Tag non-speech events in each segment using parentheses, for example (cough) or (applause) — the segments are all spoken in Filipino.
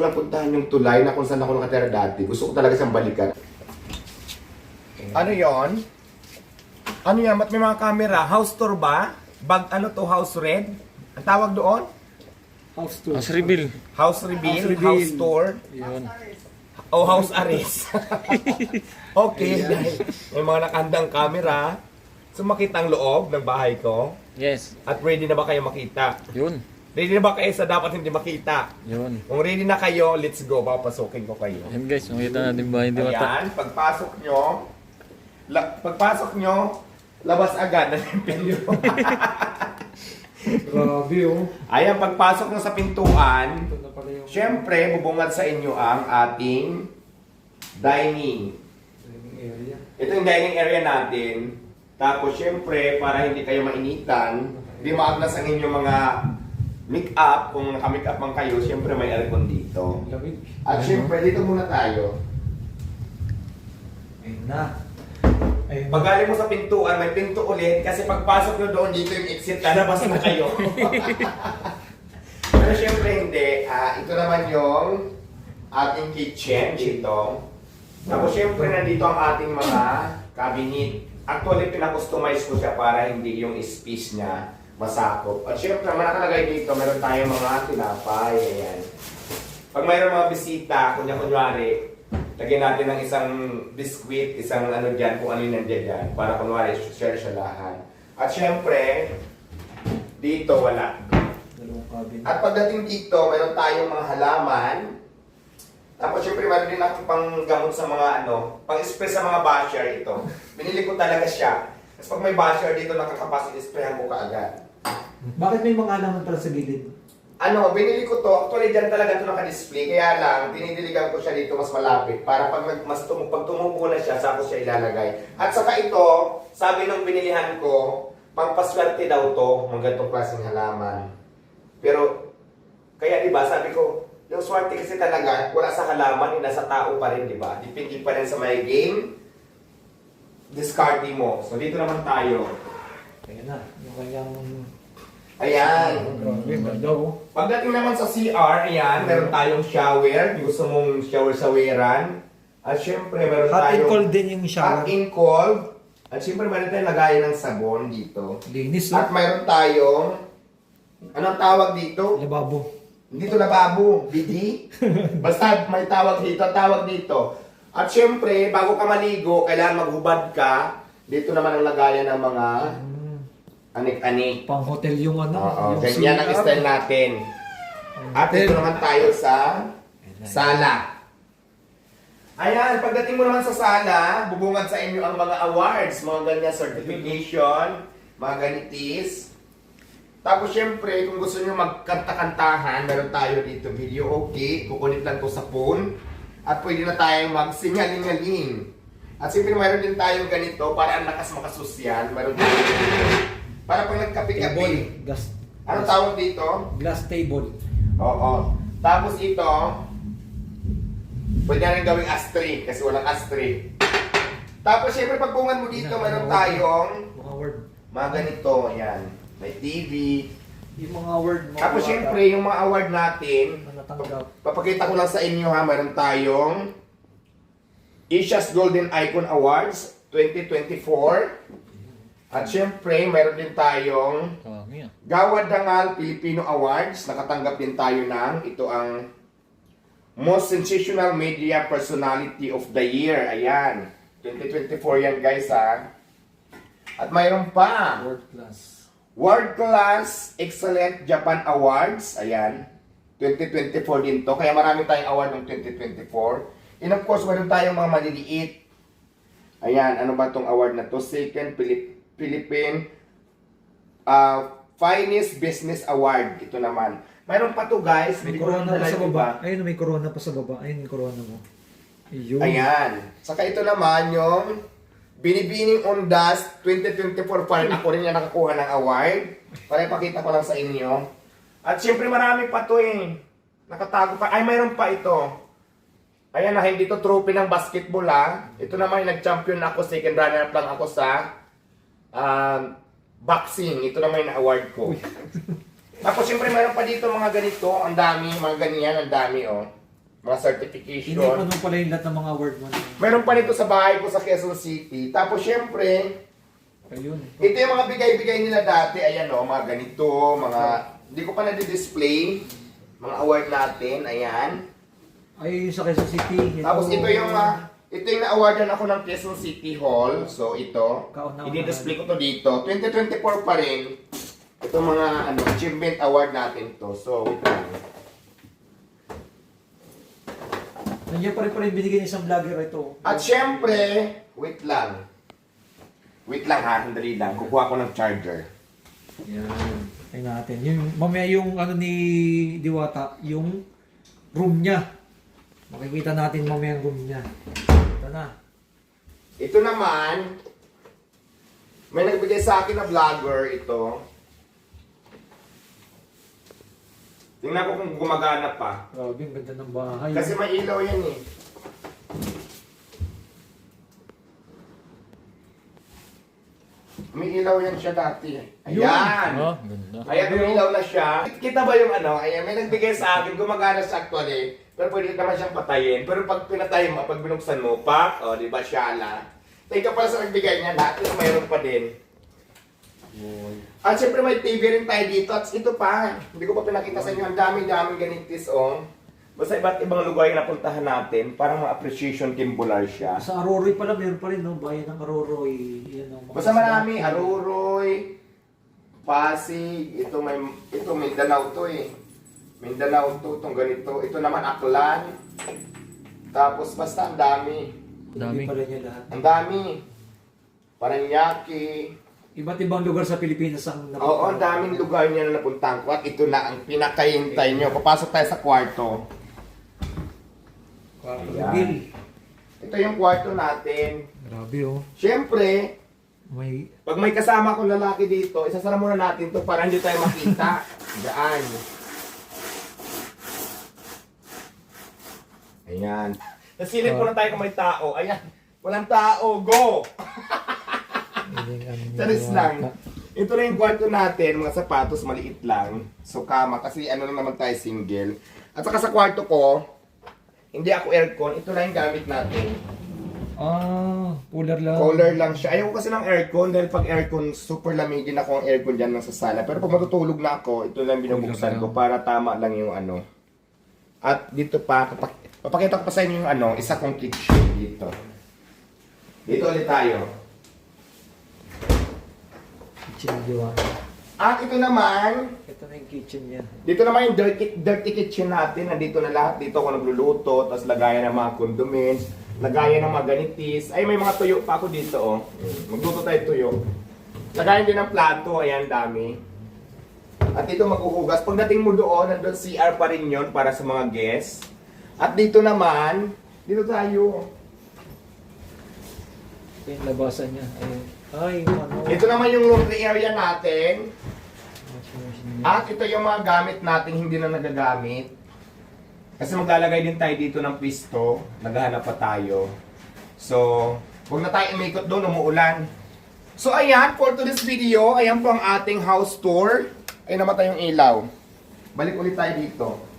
ko lang puntahan yung tulay na kung saan ako nakatira dati. Gusto ko talaga siyang balikan. Ano yon? Ano yan? Ba't may mga camera? House tour ba? Bag ano to? House red? Ang tawag doon? House tour. Mas reveal. House reveal? House House, reveal. tour? Yun. O house arrest? (laughs) okay. may mga nakandang camera. So makita ang loob ng bahay ko. Yes. At ready na ba kayo makita? Yun. Ready na ba kayo sa dapat hindi makita? Yun. Kung ready na kayo, let's go. Papasukin ko kayo. Yan guys, makita natin ba hindi mata. Ayan, pagpasok nyo, la, pagpasok nyo, labas agad ng pinto. (laughs) Grabe oh. Ayan, pagpasok nyo sa pintuan, Ito na pala yung syempre, bubungad sa inyo ang ating dining. dining area. Ito yung dining area natin. Tapos, syempre, para hindi kayo mainitan, hindi maagnas ang inyong mga make-up. Kung naka-make-up man kayo, syempre may aircon dito. Lamig. At syempre, dito muna tayo. Ayun na. Ayun na. Pag galing mo sa pintuan, may pinto ulit kasi pagpasok nyo doon, dito yung exit, lalabas na kayo. (laughs) Pero syempre hindi. Ah, ito naman yung ating kitchen dito. Tapos syempre nandito ang ating mga cabinet. Actually, pinakustomize ko siya para hindi yung space niya masakop. At syempre, nakalagay dito, meron tayong mga tinapay. Ayan. Pag mayroong mga bisita, kunya-kunyari, lagyan natin ng isang biscuit, isang ano dyan, kung ano yung nandiyan dyan, para kunwari, share siya lahat. At syempre, dito wala. At pagdating dito, meron tayong mga halaman. Tapos syempre, meron din ako pang gamot sa mga ano, pang spray sa mga basher ito. Binili ko talaga siya. Tapos pag may basher dito, nakakapas, sprayan ko kaagad. Bakit may mga naman pala sa gilid? Ano, binili ko to, actually dyan talaga ito naka-display, kaya lang, dinidiligan ko siya dito mas malapit para pag nag- mas tum pag tumubo na siya, sako siya ilalagay. At saka ito, sabi nung binilihan ko, pangpaswerte daw to, mga ganitong klaseng halaman. Pero, kaya di ba, sabi ko, yung swerte kasi talaga, wala sa halaman, eh, nasa tao pa rin, di ba? Depende pa rin sa may game, discarding mo. So, dito naman tayo. Ayun na. Yung kanyang... Ayan. Oh. Pagdating naman sa CR, ayan, meron tayong shower. Kung gusto mong shower-saweran. At syempre, meron Hot and tayong cold din yung shower. hot and cold. At syempre, meron tayong lagayan ng sabon dito. Linis At mayroon tayong, anong tawag dito? Lababo. Dito lababo, bidi. (laughs) Basta may tawag dito, tawag dito. At syempre, bago ka maligo, kailangan maghubad ka. Dito naman ang lagayan ng mga Mm, anik-anik. pang hotel yung ano. Oo, yung ganyan ang CR. style natin. At dito naman tayo sa sala. Ayan, pagdating mo naman sa sala, bubungad sa inyo ang mga awards, mga ganyan certification, mga ganitis. Tapos syempre, kung gusto nyo magkanta-kantahan, meron tayo dito video okay, kukunin lang ko sa phone. At pwede na tayong magsingaling-aling. At siyempre mayroon din tayong ganito para ang lakas makasusyal. Meron dito. Para pag nagkape-kape. Gas. Ano tawag dito? Glass table. Oo. Tapos ito, pwede rin gawing ashtray kasi walang ashtray. Tapos syempre pag bungan mo dito, meron tayong Mga word. mga ganito, yan. May TV. Yung mga word. Mga Tapos syempre, yung mga award natin, papakita ko lang sa inyo ha, meron tayong Asia's Golden Icon Awards 2024. At syempre, meron din tayong Kami ah. Gawad Dangal Filipino Awards, nakatanggap din tayo ng ito ang Most Sensational Media Personality of the Year. Ayan. 2024 yan guys ha. At mayroon pa. Word class. World Class Excellent Japan Awards. Ayan. 2024 din to. Kaya marami tayong award ng 2024. And of course, meron tayong mga maliliit. Ayan. Ano ba tong award na to? Second Philip Philippine uh, Finest Business Award. Ito naman. Mayroon pa to guys. May Hindi ko corona na pa sa baba. diba? Ayun, may corona pa sa baba. Ayun yung corona mo. Ayun. Ayan. Saka ito naman yung Binibining Ondas 2024 pa rin ako rin yung nakakuha ng award. Para ipakita ko lang sa inyo. At syempre marami pa to eh. Nakatago pa. Ay, mayroon pa ito. Ayan na, hindi to trophy ng basketball ha. Ito naman yung nag-champion ako, second runner-up lang ako sa um, boxing. Ito naman yung award ko. Tapos syempre mayroon pa dito mga ganito, ang dami, mga ganyan, ang dami oh. mga Hindi certification. pa nung pala yung lahat ng mga award mo. Meron pa nito sa bahay ko sa Quezon City. Tapos syempre, Ayun. ito yung mga bigay-bigay nila dati. Ayan o, mga ganito, mga... Hindi ko pa na-display. Mga award natin, ayan. Ay, yung sa Quezon City. Tapos ito yung... ah, ito yung na-awardan ako ng Quezon City Hall. So ito, i-display ko to dito. 2024 pa rin. Ito mga ano, achievement award natin to. So, wait lang. Nandiyan pa rin pa rin binigay ng isang vlogger ito. At syempre, wait lang. Wait lang ha, sandali lang. Kukuha ko ng charger. Yan. Ay natin. Yung, mamaya yung ano ni Diwata, yung room niya. Makikita natin mamaya yung room niya. Ito na. Ito naman, may nagbigay sa akin na vlogger ito. Tingnan ko kung gumagana pa. Grabe, ang ganda ng bahay. Kasi may ilaw yan eh. May ilaw yan siya dati. Ayan! Oh, ganda. Ayan, umilaw na siya. Kita ba yung ano? Ayan, may nagbigay sa akin. Gumagana siya actually. Pero pwede naman siyang patayin. Pero pag pinatay mo, pag binuksan mo, pak, o, di ba, syala. Thank you pala sa nagbigay niya. Yung mayroon pa din. At syempre may TV rin tayo dito. At ito pa, hindi ko pa pinakita sa inyo. Ang dami-daming ganitis, oh. Basta iba't ibang lugar yung napuntahan natin. Parang mga appreciation timbular siya. Sa Aroroy pala, meron pa rin, no? Bayan ng Aroroy. Yan, no? Basta marami. Aruroy, Pasig, ito may ito Mindanao to eh. Mindanao to, itong ganito. Ito naman Aklan. Tapos basta ang dami. Hindi Dami. pala niya lahat. Ang dami. Paranaque. Iba't ibang lugar sa Pilipinas ang Oo, ang daming lugar niya na napuntahan ko. At ito na ang pinakahintay nyo. Papasok tayo sa kwarto. Kwarto Ayan. Bill. Ito yung kwarto natin. Grabe, oh. Siyempre, May... Pag may kasama kong lalaki dito, isasara muna natin to para hindi tayo makita. (laughs) Daan. Ayan. Nasilip muna tayo kung may tao. Ayan. Walang tao. Go! Charis lang. Ito na yung kwarto natin. Mga sapatos, maliit lang. So, kama. Kasi ano lang naman tayo, single. At saka sa kwarto ko, hindi ako aircon. Ito na yung gamit natin. Ah, cooler lang. Collar lang siya. Ayaw ko kasi ng aircon dahil pag aircon, super lamigin ako ang aircon dyan lang sa sala. Pero pag matutulog na ako, ito lang binubuksan ko para tama lang yung ano. At dito pa, kapak papakita ko pa sa inyo yung ano, isa kong kitchen dito. Dito ulit tayo. Kitchen ni Diwata. At ito naman, Ito na yung kitchen niya. dito naman yung dirty, dirty kitchen natin. Nandito na lahat. Dito ako nagluluto. Tapos lagayan ng mga condiments. Lagayan ng mga ganitis. Ay, may mga tuyo pa ako dito, oh. Magluto tayo tuyo. Lagayan din ng plato. Ayan, dami. At dito maghuhugas. Pagdating mo doon, nandun CR pa rin yon para sa mga guests. At dito naman, dito tayo. Ito yung labasan niya. Ayun. Ay, yung ano. Ito naman yung laundry area natin. At ito yung mga gamit natin hindi na nagagamit. Kasi maglalagay din tayo dito ng pisto. Naghahanap pa tayo. So, huwag na tayo umikot doon, umuulan. So, ayan, for today's video, ayan po ang ating house tour. Ay, namatay yung ilaw. Balik ulit tayo dito.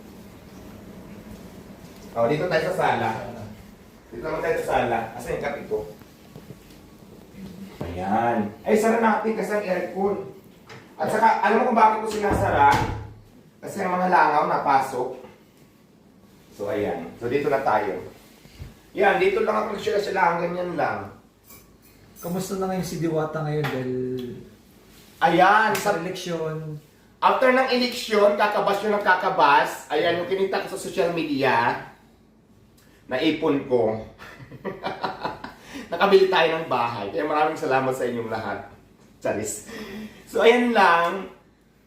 Oh, dito tayo sa sala. Dito naman tayo sa sala. Asa yung kape ko? Ayan. Ay, sara natin kasi ang aircon. At saka, alam mo kung bakit ko sinasara? Kasi ang mga langaw napasok. So, ayan. So, dito na tayo. Yan, dito lang ako nagsila sila. Ganyan lang. Kamusta na ngayon si Diwata ngayon dahil Ayan, sa sa eleksyon, After ng eleksyon, kakabas yun ng kakabas. Ayan yung kinita ko sa social media. Naipon ko. (laughs) Nakabili tayo ng bahay. Kaya maraming salamat sa inyong lahat. Charis. So, ayan lang.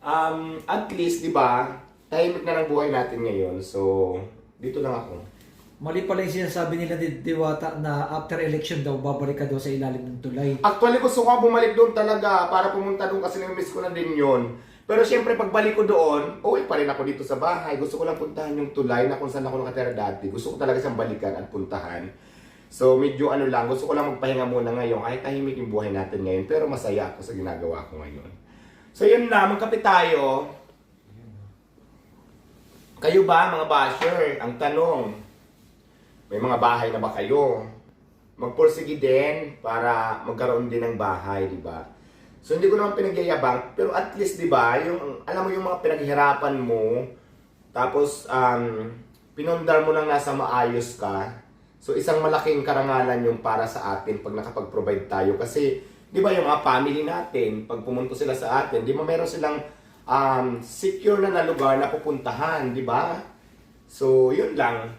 Um, at least, di ba, tahimik na ng buhay natin ngayon. So, dito lang ako. Mali pala yung sinasabi nila ni Diwata na after election daw, babalik ka daw sa ilalim ng tulay. Actually, gusto ko bumalik doon talaga para pumunta doon kasi nami-miss ko na din yun. Pero siyempre, pagbalik ko doon, uwi pa rin ako dito sa bahay. Gusto ko lang puntahan yung tulay na kung saan ako nakatira dati. Gusto ko talaga siyang balikan at puntahan. So, medyo ano lang, gusto ko lang magpahinga muna ngayon. Kahit tahimik yung buhay natin ngayon, pero masaya ako sa ginagawa ko ngayon. So, yun na, magkape tayo. Kayo ba mga basher? Ang tanong, may mga bahay na ba kayo? Magpursige din para magkaroon din ng bahay, di ba? So hindi ko naman pinagyayabang, pero at least 'di ba, yung alam mo yung mga pinaghirapan mo, tapos um pinundar mo nang nasa maayos ka. So isang malaking karangalan yung para sa atin pag nakapag-provide tayo kasi 'di ba yung mga family natin, pag pumunto sila sa atin, 'di ba meron silang um, secure na na lugar na pupuntahan, di ba? So, yun lang.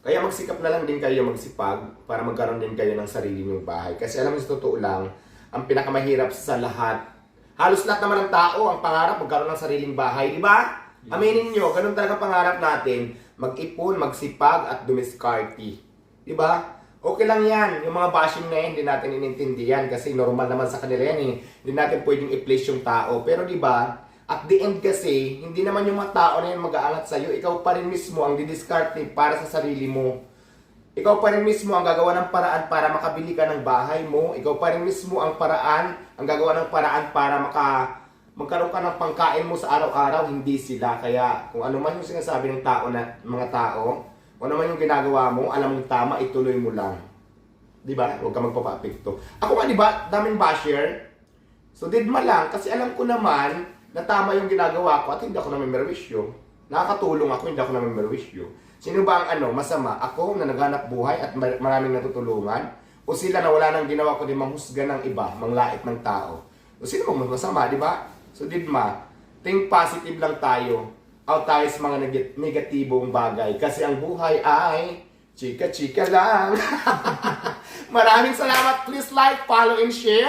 Kaya magsikap na lang din kayo magsipag para magkaroon din kayo ng sarili nyong bahay. Kasi alam mo sa totoo lang, ang pinakamahirap sa lahat, halos lahat naman ng tao, ang pangarap magkaroon ng sariling bahay, di ba? Aminin nyo, ganun talaga pangarap natin, mag-ipon, magsipag at dumiskarte. Di ba? Okay lang yan. Yung mga bashing na yan, hindi natin inintindihan kasi normal naman sa kanila yan eh. Hindi natin pwedeng i-place yung tao. Pero di ba, at the end kasi, hindi naman yung mga tao na yan mag-aangat sa'yo. Ikaw pa rin mismo ang didiskarte para sa sarili mo. Ikaw pa rin mismo ang gagawa ng paraan para makabili ka ng bahay mo. Ikaw pa rin mismo ang paraan, ang gagawa ng paraan para maka magkaroon ka ng pangkain mo sa araw-araw, hindi sila. Kaya kung ano man yung sinasabi ng tao na mga tao, kung ano man yung ginagawa mo, alam mong tama, ituloy mo lang. Di ba? Huwag ka magpapapikto. Ako nga, di ba, daming basher. So, didma lang, kasi alam ko naman na tama yung ginagawa ko at hindi ako namimerwisyo. Nakakatulong ako, hindi ako namimerwisyo. Sino ba ang ano, masama? Ako na naghanap buhay at mar- maraming natutulungan? O sila na wala nang ginawa kundi manghusga ng iba, manglait ng tao? O sino bang mas masama, di ba? So, didma, think positive lang tayo. Out tayo sa mga neg- negatibong bagay. Kasi ang buhay ay chika-chika lang. (laughs) Maraming salamat. Please like, follow, and share.